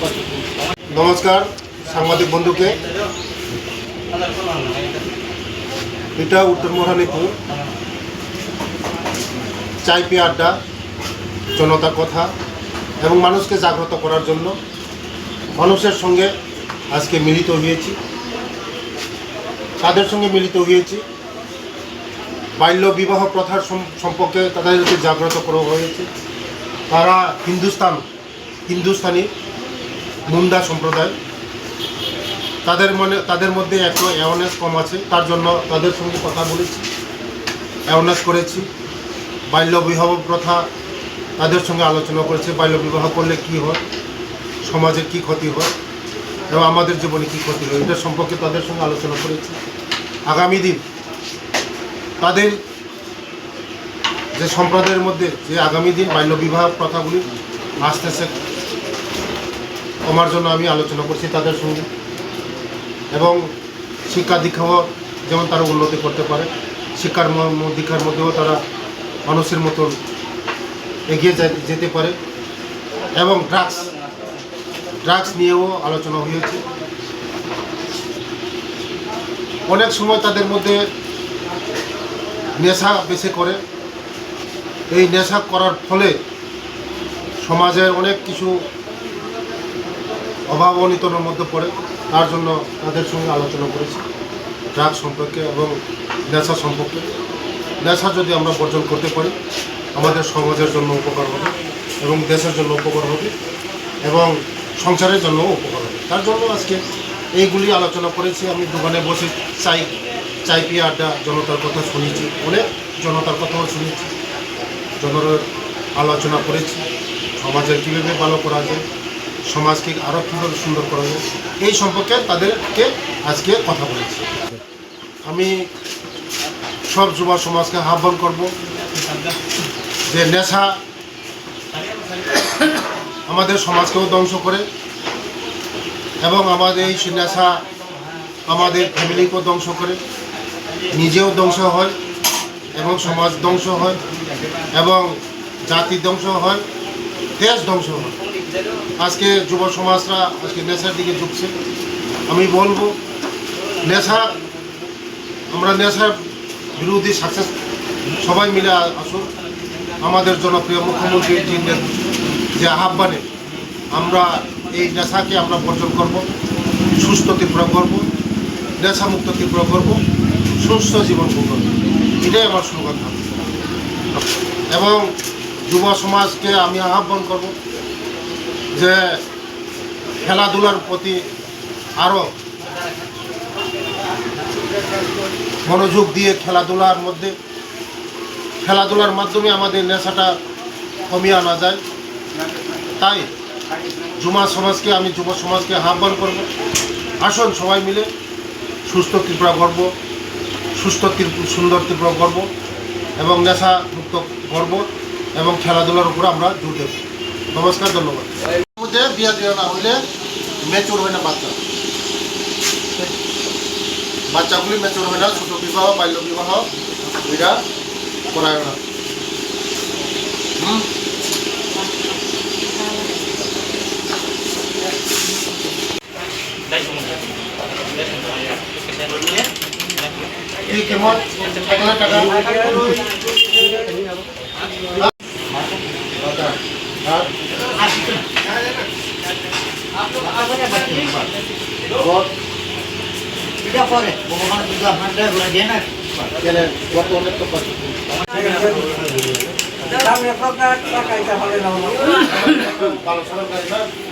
কষ্ট। নমস্কার, সাংবাদিক বন্ধুকে। এটা উত্তর মহারানীপুর চাই পি আড্ডা, জনতার কথা এবং মানুষকে জাগ্রত করার জন্য মানুষের সঙ্গে আজকে মিলিত হয়েছি। তাদের সঙ্গে মিলিত হয়েছি? বাল্য বিবাহ প্রথার সম্পর্কে তাদেরকে জাগ্রত করা হয়েছে। তারা হিন্দুস্তান, হিন্দুস্তানি মুন্ডা সম্প্রদায়। তাদের মনে, তাদের মধ্যে একটু অ্যাওয়ারনেস কম আছে, তার জন্য তাদের সঙ্গে কথা বলেছি অ্যাওয়ারনেস করেছি। বাল্য বিবাহ প্রথা তাদের সঙ্গে আলোচনা করেছে, বাল্য বিবাহ করলে কি হয় সমাজের কি ক্ষতি হয়, এবং আমাদের জীবনে কি ক্ষতি হয়, এটা সম্পর্কে তাদের সঙ্গে আলোচনা করেছি। আগামী দিন তাদের যে সম্প্রদায়ের মধ্যে যে আগামী দিন বাল্যবিবাহ প্রথাগুলি আস্তে আস্তে কমার জন্য আমি আলোচনা করছি তাদের সঙ্গে। এবং শিক্ষা দীক্ষাও যেমন তারা উন্নতি করতে পারে, শিক্ষার দীক্ষার মধ্যেও তারা মানুষের মতন এগিয়ে যেতে পারে। এবং ড্রাগস ড্রাগস নিয়েও আলোচনা হয়েছে। অনেক সময় তাদের মধ্যে নেশা বেশি করে। এই নেশা করার ফলে সমাজের অনেক কিছু অভাব অনিতনের মধ্যে পড়ে। তার জন্য তাদের সঙ্গে আলোচনা করেছি। ড্রাগ সম্পর্কে এবং নেশা সম্পর্কে। নেশা যদি আমরা বর্জন করতে পারি, আমাদের সমাজের জন্য উপকার হবে এবং দেশের জন্য উপকার হবে এবং সংসারের জন্য উপকার হবে। তার জন্য আজকে এইগুলি আলোচনা করেছি। আমি দোকানে বসে চাই। চাই পিয়ে আড্ডা জনতার কথা শুনেছি অনেক জনতার কথাও শুনেছি। জনের আলোচনা করেছি সমাজের কীভাবে ভালো করা যায়, সমাজকে আরও কীভাবে সুন্দর করা যায়, এই সম্পর্কে তাদেরকে আজকে কথা বলেছি। আমি সব যুব সমাজকে আহ্বান করব যে নেশা আমাদের সমাজকেও ধ্বংস করে এবং আমাদের এই নেশা আমাদের ফ্যামিলিকেও ধ্বংস করে। নিজেও ধ্বংস হয় এবং সমাজ ধ্বংস হয় এবং জাতি ধ্বংস হয়, দেশ ধ্বংস হয়। আজকে যুব সমাজরা আজকে নেশার দিকে ঝুঁকছে। আমি বলব, নেশা, আমরা নেশার বিরোধী সাকসেস সবাই মিলে আসুন। আমাদের জনপ্রিয় মুখ্যমন্ত্রী জিনের যে আহ্বানে আমরা এই নেশাকে আমরা বর্জন করব, সুস্থ ত্রিপুরা করব, নেশামুক্ত ত্রিপুরা করব। সুস্থ জীবন করব এটাই আমার থাকবে এবং যুব সমাজকে আমি আহ্বান করব যে খেলাধুলার প্রতি আরও মনোযোগ দিয়ে খেলাধুলার মধ্যে, খেলাধুলার মাধ্যমে আমাদের নেশাটা কমিয়ে আনা যায়। তাই যুবা সমাজকে, আমি যুব সমাজকে আহ্বান করব। আসুন সবাই মিলে সুস্থ কৃপা গর্ব সুস্থ সুন্দর তীব্র গর্ব এবং নেশা মুক্ত গর্ব এবং খেলাধুলার উপর আমরা জোর দেব নমস্কার, ধন্যবাদ। মধ্যে বিয়া দেওয়া না হলে ম্যাচুর হয় না বাচ্চা। বাচ্চাগুলি ম্যাচুর হয় না, ছোট বিবাহ, বাল্য বিবাহ এটা করায় না। হুম? কি কেমন এক লাখ টাকা ভালো সরকারি